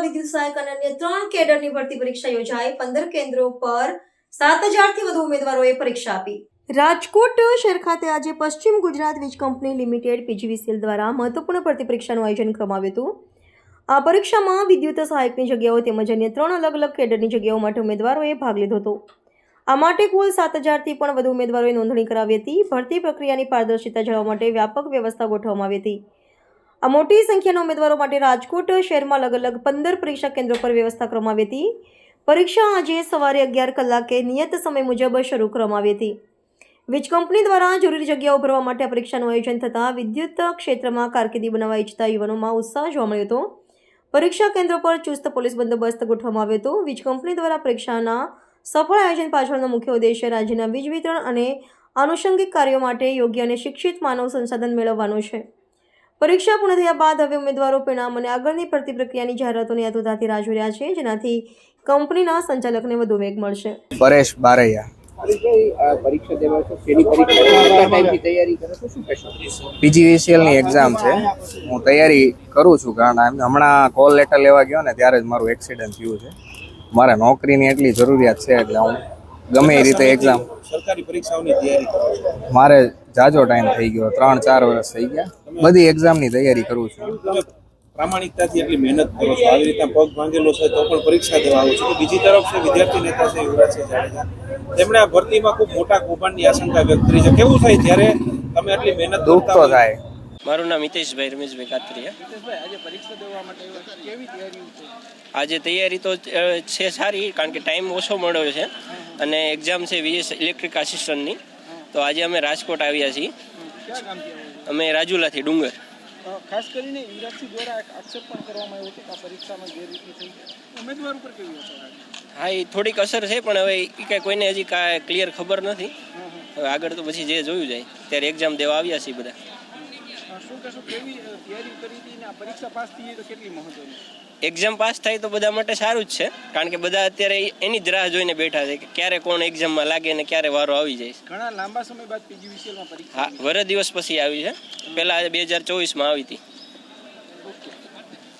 વિદ્યુત સહાયક અને અન્ય ત્રણ કેડરની ભરતી પરીક્ષા યોજાઈ. પંદર કેન્દ્રો પર સાત હજારથી વધુ ઉમેદવારોએ પરીક્ષા આપી. રાજકોટ શહેર ખાતે આજે પશ્ચિમ ગુજરાત વીજ કંપની લિમિટેડ પીજીવીસીએલ દ્વારા મહત્વપૂર્ણ ભરતી પરીક્ષાનું આયોજન કરવામાં આવ્યું હતું. આ પરીક્ષામાં વિદ્યુત સહાયકની જગ્યાઓ તેમજ અન્ય ત્રણ અલગ અલગ કેડરની જગ્યાઓ માટે ઉમેદવારોએ ભાગ લીધો હતો. આ માટે કુલ સાત હજારથી પણ વધુ ઉમેદવારોએ નોંધણી કરાવી હતી. ભરતી પ્રક્રિયાની પારદર્શિતા જાળવવા માટે વ્યાપક વ્યવસ્થા ગોઠવવામાં આવી હતી. આ મોટી સંખ્યાના ઉમેદવારો માટે રાજકોટ શહેરમાં અલગ અલગ પંદર પરીક્ષા કેન્દ્રો પર વ્યવસ્થા કરવામાં આવી હતી. પરીક્ષા આજે સવારે અગિયાર કલાકે નિયત સમય મુજબ શરૂ કરવામાં આવી હતી. વીજ કંપની દ્વારા જરૂરી જગ્યાઓ ભરવા માટે આ પરીક્ષાનું આયોજન થતાં વિદ્યુત ક્ષેત્રમાં કારકિર્દી બનાવવા ઈચ્છતા યુવાનોમાં ઉત્સાહ જોવા મળ્યો હતો. પરીક્ષા કેન્દ્રો પર ચુસ્ત પોલીસ બંદોબસ્ત ગોઠવવામાં આવ્યો હતો. વીજ કંપની દ્વારા પરીક્ષાના સફળ આયોજન પાછળનો મુખ્ય ઉદ્દેશ્ય રાજ્યના વીજ વિતરણ અને આનુષંગિક કાર્યો માટે યોગ્ય અને શિક્ષિત માનવ સંસાધન મેળવવાનો છે. પરીક્ષા પૂર્ણ થયા બાદ હવે ઉમેદવારો પરિણામ અને આગળની ભરતી પ્રક્રિયાની જાહેરાતોની આતુરતાથી રાહ જોઈ રહ્યા છે જેનાથી કંપનીના સંચાલકને વધુ વેગ મળશે. પરેશ બારૈયા. હરીશભાઈ, આ પરીક્ષા દેવા છો શેની પરીક્ષા કેટલા ટાઈમથી તૈયારી કરો છો? શું કહેશો? પીજીવીસીએલની એક્ઝામ છે. હું તૈયારી કરું છું કારણ કે હમણાં કોલ લેટર લેવા ગયો ને ત્યારે જ મારું એક્સિડન્ટ થયું છે. મારે નોકરીની એટલી જરૂરિયાત છે એટલે હું ગમે એ રીતે એક્ઝામ સરકારી પરીક્ષાઓની તૈયારી મારે જાજો ટાઈમ થઈ ગયો ત્રણ ચાર વર્ષ થઈ ગયા. બધી એક્ઝામની તૈયારી કરું છું. પ્રામાણિકતાથી એટલી મહેનત કરો છો. આવી રીતે પગ ભાંગેલો છે તો પણ પરીક્ષા દેવા આવો છો. બીજી તરફ છે વિદ્યાર્થી નેતા છે યુવરાજસિંહ જાડેજા. તેમણે આ ભરતીમાં ખૂબ મોટા કૌભાંડની આશંકા વ્યક્ત કરી છે. કેવું થાય જ્યારે તમે આટલી મહેનત દુઃખ તો થાય. મારું નામ હિતેશભાઈ રમેશભાઈ કાતરિયા. આજે પરીક્ષા દેવા માટે કેવી તૈયારી આજે તૈયારી તો છે સારી કારણ કે ટાઈમ ઓછો મળ્યો છે અને એક્ઝામ છે વીએસ ઇલેક્ટ્રિક આસિસ્ટન્ટની તો આજે અમે રાજકોટ આવ્યા છીએ. અમે રાજુલાથી ડુંગર. ખાસ કરીને યુવરાજસિંહ દ્વારા આક્ષેપ પણ કરવામાં આવ્યો છે કે આ પરીક્ષામાં ગેરરીતિ થઈ ઉમેદવાર ઉપર કેવી અસર હા એ થોડીક અસર છે પણ હવે એ કાંઈ કોઈને હજી કાંઈ ક્લિયર ખબર નથી. હવે આગળ તો પછી જે જોયું જાય ત્યારે એક્ઝામ દેવા આવ્યા છીએ બધા. શું કહેશો કેવી તૈયારી કરી હતી ને પરીક્ષા પાસ થઈ તો કેટલી મહત્વની? એક્ઝામ પાસ થાય તો બધા માટે સારું જ છે કારણ કે બધા અત્યારે એની જ રાહ જોઈને બેઠા છે કે ક્યારે કોણ એક્ઝામમાં લાગે ને ક્યારે વારો આવી જાય ઘણા લાંબા સમય બાદ પીજીવીસીએલમાં પરીક્ષા હા વર દિવસ પછી આવી છે. પહેલાં બે હજાર ચોવીસમાં આવી હતી.